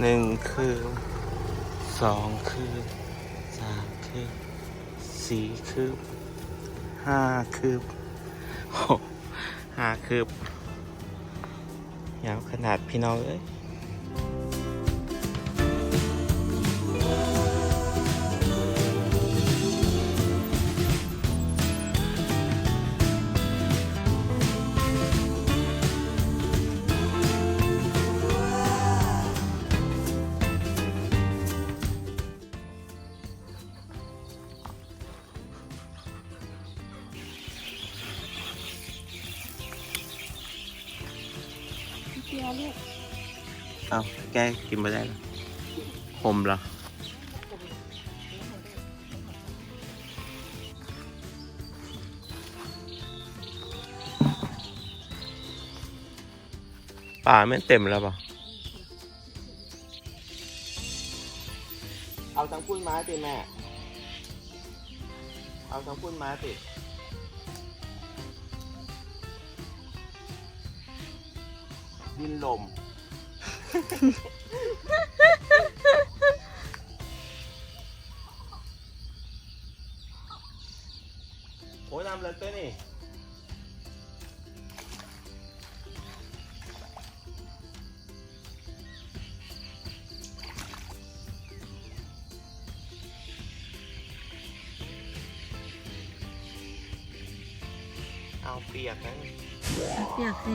หนึ่งคืนสองคืนสามคืนสี่คืบห้าคืบหกห้าคืบยาวขนาดพี่น้องเอ้ย เอาแกกินไม่ได้เหรอขมเหรอป่าไม่เต็มแล้วป่ะเอาทั้งพุ่นม้าสิแม่ เอาทั้งพุ่นม้าสิดินลม โอ้ยน้ำเลยตัวนี่เอาเปียกนะเปียกสิ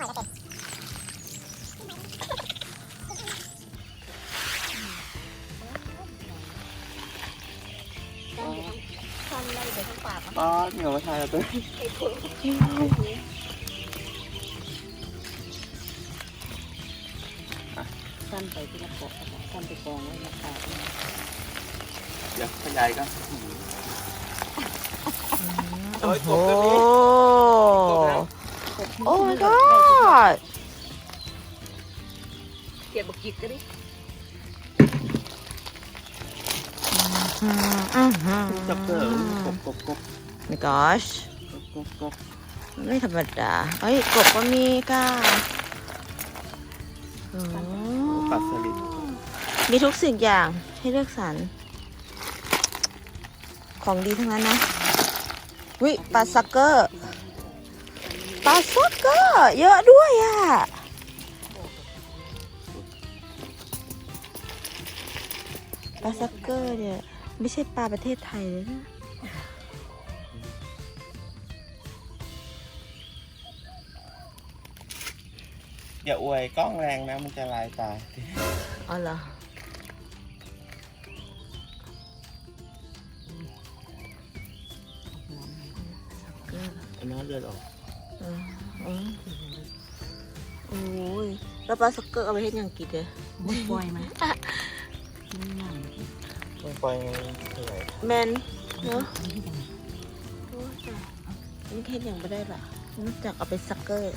ทำอะไรเดี๋ยวทั้งปากอ๋อเหนียวมาทายแล้วตัวสั้นไปที่ละเกาะสั้นไปกองไว้ละปากเดี๋ยวขยายก็โอ้โหโอ้โอ้ my god เก็บบักกิดก็ดิจับเต๋อกบกบกบ my gosh กบกบไม่ธรรมดาเฮ้ยกบก็มีค่ะโอ้ปลาสลิดมีทุกสิ่งอย่างให้เลือกสรรของดีทั้งนั้นนะวิปลาซักเกอร์ปลาซักเกอร์ เยอะด้วยอะ ปลาซักเกอร์เนี่ย ไม่ใช่ปลาประเทศไทยเลยนะอย่าอวยกล้องแรงนะ มันจะลายตา อ๋อเหรอไอ้น้องเลือดออกเออเออโอ้ยแล้วปลาสักเกอร์เอาไปให้ยังกินเลยมุดปล่อยไหม ต้องปล่อยขยายแมนเนาะโอ้ยตายนี่เห็นยังไม่ได้หรอนอกจากเอาไปสักเกอร์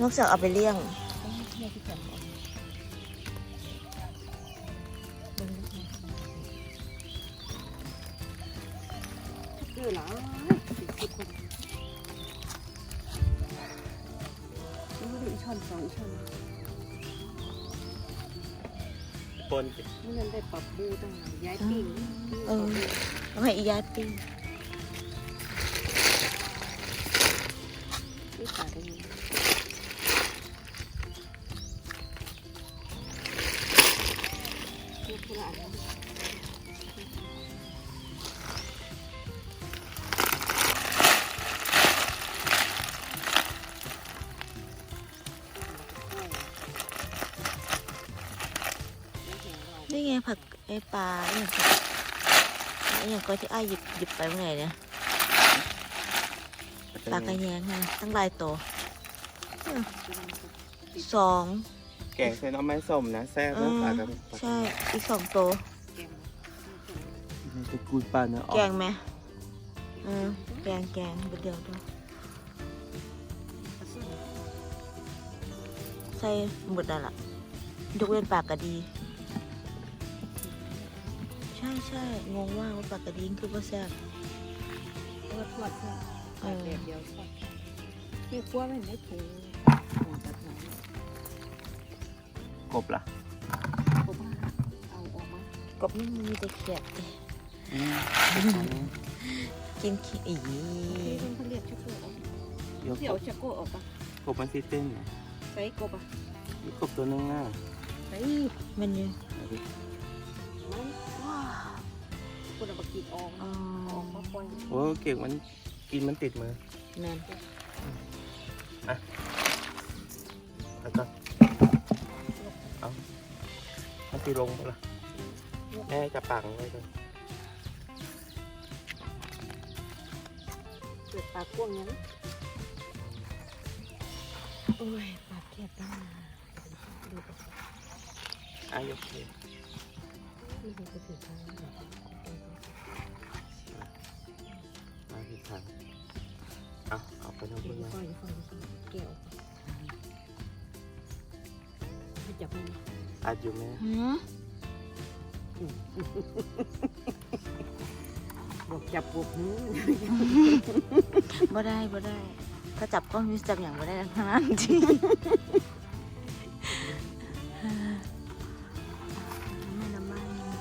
นอกจากเอาไปเลี้ยงคือหรอนี่ไม่ได้อีช่อนสองอีช่อน ปนสิเมื่อนั้นได้ปรับบูตั้งหลายย้ายปิ้งเออเอาให้อียาปิ้งที่ขาดตรง ไงผักไอปลาอหย่างก็ไออย่างก็ที่ไอ้ายหยิบหยิบไปเมื่อไหร่เนี่ยปลากระแยงนะตั้งหลายตัวสองแกงใส่น้ำไม้ส้มนะแซ่บเอนะอปลากับใช่อีกสองตัวแกงจะกุยปลาเนื้ออ่อแกนงไหมเออแกงแกงเดียวด้วยใส่หมดแล้วล่ะยกเว้นปลากระดีใช่ใช่งงว่าว่าปากกระดีคือว่าแซ่บทอดทอดทอดเออแบบเดียวทอดนี่คั่วไม่ได้ถุงหัวตัดหนังกบล่ะผมว่าเอาออกมากบนี่มันมีแต่เขียดดิอืมกินขี้อีที่เพิ่นเขาเรียกชักโกออกเดี๋ยวเดี๋ยวชักโกออกปะกบมันซีเต้นเนี่ยใส่กบอะมีกบตัวนึงน่ะใส่มันเนว้าว คุณเอาไปกินออกอ๋อออกมาปล่อยโอ้เก่งมันกินมันติดมือแม่นแล้วก็เอามันตีลงปะล่ะแม่จะปังไว้ก่อนเกิดปลาพ่วงนั้นโอ้ยปากเขียดตั้งนานอายกเลยนี่เป็นกระสือทางมา ทางเอาเอาไปทำเดี๋เพื่ยอวนฟังฟังแก้วไม่จับมันอาจอยู่แม่หืมบอกจับปวกมือบ่ได้บ่ได้ ถ้าจับกล้องนี้จับอย่างบ่ได้ทั้งนั้นจริง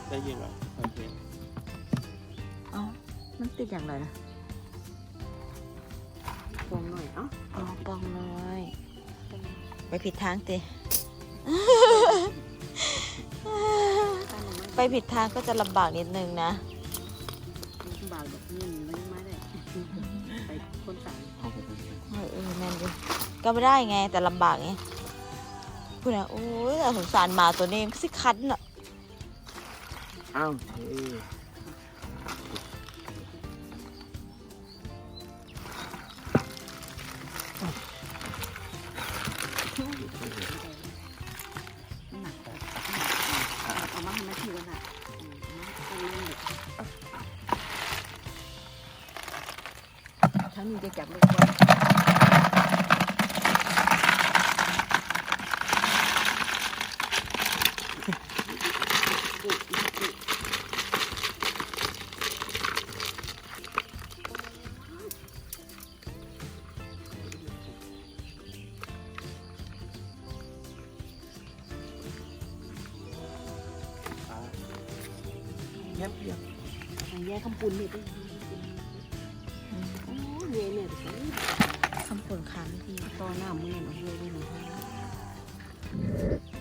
ได้ยินเหรอโอเคเอ้ามันติดอย่างไรนะ ไปผิดทางเตะตั้งมันไปผิดทางก็จะลำบากนิดนึงนะไม่บากดอกนี่ไม่ไม่ได้ไปคนสายเอาไปทำเพื่อนเออเออนั่นดิก็ไม่ได้ไงแต่ลำบากไงพูดนะโอ้ยแต่สงสารหมาตัวนี้มันก็สิคันอะอ้าวางแยกคำปุ่นนี่เป็นโอ้ยเนี่ยเนี่ยสิคำผลค้างทีต่อหน้ามือหนาะเวยนี่เนาะ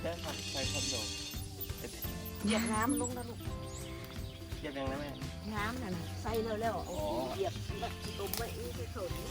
ใช่ครับใช้คอนโดเหยียบน้ำลงนะลูกเหยียบยังไงแม่น้ำน่ะใส่แล้วแล้วเอาเหยียบแล้วตุ่มไว้นี่คือเขานี่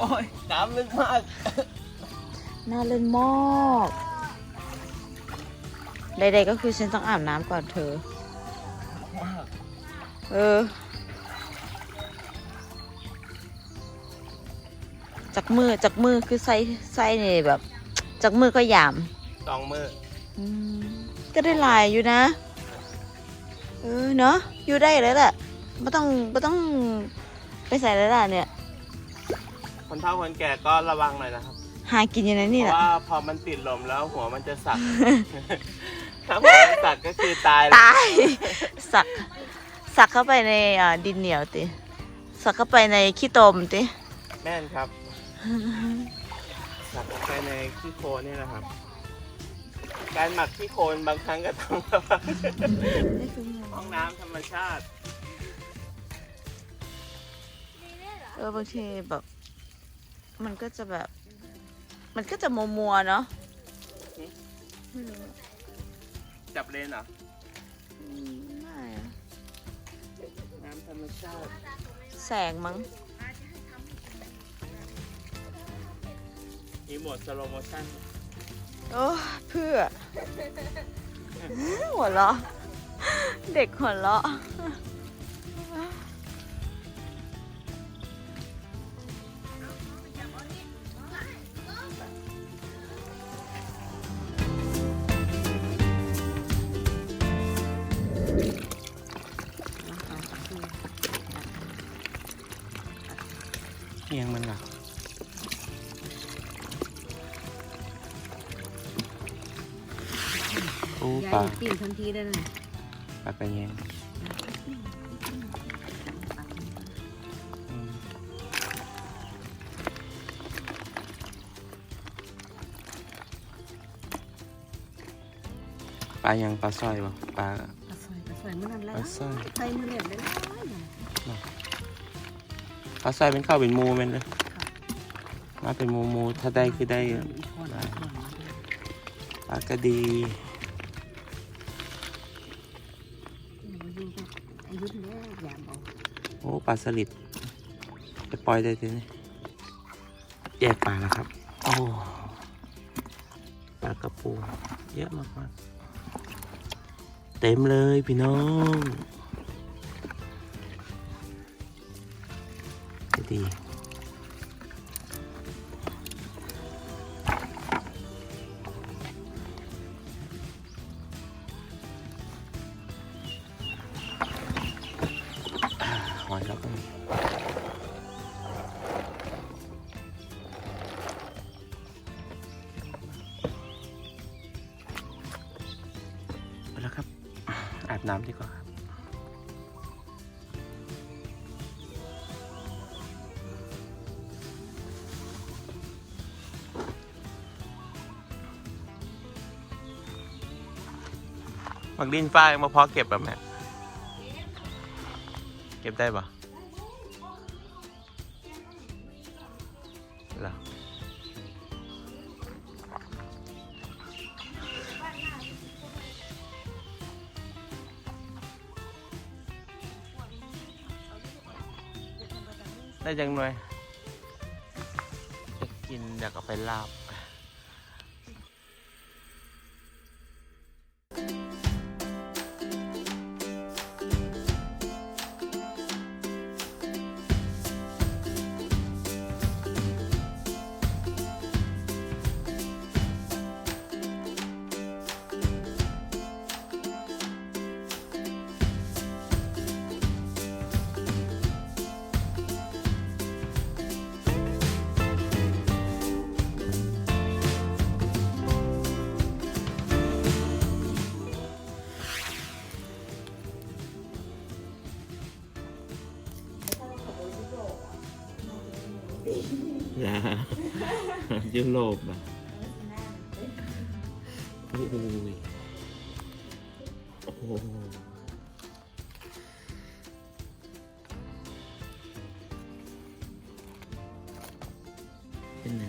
อ้ยน้ำลึกมาก น่าเล่นมากใดๆก็คือฉันต้องอาบน้ำก่อนเธอ มาก เออ จากมือจากมือคือไส้ไส้เนี่ยแบบ จากมือก็หยามสองมืออืมก็ได้หลายอยู่นะ เออเนาะอยู่ได้เลยแหละไม่ต้องไม่ต้องไปใส่แล้วล่ะเนี่ย คนเฒ่าคนแก่ก็ระวังหน่อยนะครับ หากินอยู่ในเพนี่แหราะละว่าพอมันติดลมแล้วหัวมันจะสัก ถ้าหัวมันสักก็คือตายเลยตาย สัก สักเข้าไปในอ่าดินเหนียวติ สักเข้าไปในขี้ตมติ แม่นครับ สักเข้าไปในขี้โคลนนี่นะครับ การหมักขี้โคลนบางครั้งก็ต้องระวังห้องน้ำธรรมชาติ เออบางทีแบบ มันก็จะแบบ มันก็จะมัวมัวๆเนาะไม่รู้อะจับเลนเหรออืมไม่อะน้ำธรรมชาติแสงมั้งมีโหมดสโลโมชั่นโอ้เพื่อ หัวเราะ เด็กหัวเราะ ปลาปิ้งทันทีได้เลยปลากระเยงอืมปลายังปลาสร้อยวะปลาปลาสวยปลาสวยเมื่อนั้นปแล้ลาวสร้อยใส่มือเหลี่ยมได้แล้วปลาสร้อยเป็นข้าวเป็นหมูเป็นเลยมาเป็นหมูหมูถ้าได้คือได้อีกคนอีกคนปลากระดี ปลาสลิดไปปล่อยได้ทีนี้แยกปลาแล้วครับ โอ้ปลากระปูเยอะมากมากเต็มเลยพี่น้องดี น้ำดีกว่าครับมักดินฝ้ายมาเพาะเก็บแบบนี้เก็บได้ปะ ได้จังหน่อยจะกินอยากเอาไปลาบ ยุโรปอะโอ้ยโอ้เป็นไง